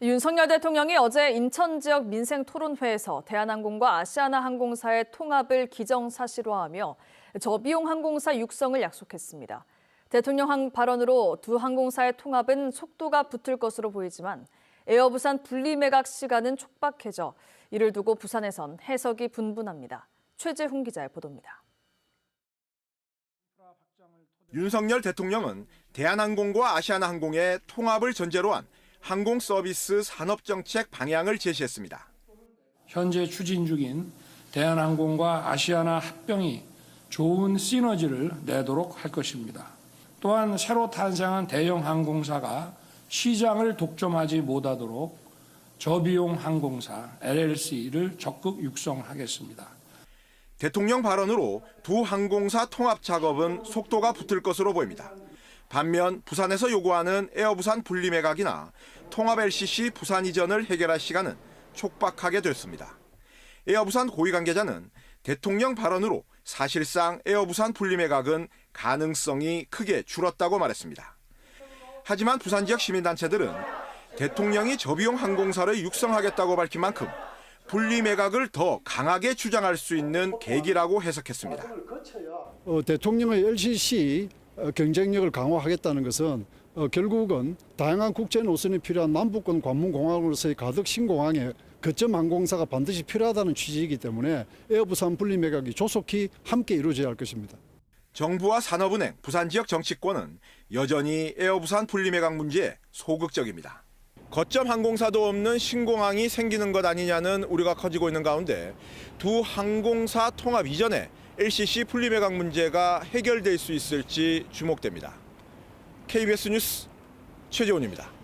윤석열 대통령이 어제 인천 지역 민생 토론회에서 대한항공과 아시아나 항공사의 통합을 기정사실화하며 저비용 항공사 육성을 약속했습니다. 대통령 항 발언으로 두 항공사의 통합은 속도가 붙을 것으로 보이지만 에어부산 분리 매각 시간은 촉박해져 이를 두고 부산에선 해석이 분분합니다. 최재훈 기자의 보도입니다. 윤석열 대통령은 대한항공과 아시아나항공의 통합을 전제로 한 항공 서비스 산업 정책 방향을 제시했습니다. 현재 추진 중인 대한항공과 아시아나 합병이 좋은 시너지를 내도록 할 것입니다. 또한 새로 탄생한 대형 항공사가 시장을 독점하지 못하도록 저비용 항공사 LLC를 적극 육성하겠습니다. 대통령 발언으로 두 항공사 통합 작업은 속도가 붙을 것으로 보입니다. 반면 부산에서 요구하는 에어부산 분리매각이나 통합 LCC 부산 이전을 해결할 시간은 촉박하게 됐습니다. 에어부산 고위 관계자는 대통령 발언으로 사실상 에어부산 분리매각은 가능성이 크게 줄었다고 말했습니다. 하지만 부산 지역 시민단체들은 대통령이 저비용 항공사를 육성하겠다고 밝힌 만큼 분리매각을 더 강하게 주장할 수 있는 계기라고 해석했습니다. 어, 대통령의 LCC 어, 경쟁력을 강화하겠다는 것은 어, 결국은 다양한 국제 노선이 필요한 남북권 관문공항으로서의 가덕 신공항에 거점 항공사가 반드시 필요하다는 취지이기 때문에 에어부산 분리 매각이 조속히 함께 이루어져야 할 것입니다. 정부와 산업은행, 부산 지역 정치권은 여전히 에어부산 분리 매각 문제에 소극적입니다. 거점 항공사도 없는 신공항이 생기는 것 아니냐는 우려가 커지고 있는 가운데 두 항공사 통합 이전에 LCC 분리매각 문제가 해결될 수 있을지 주목됩니다. KBS 뉴스 최재훈입니다.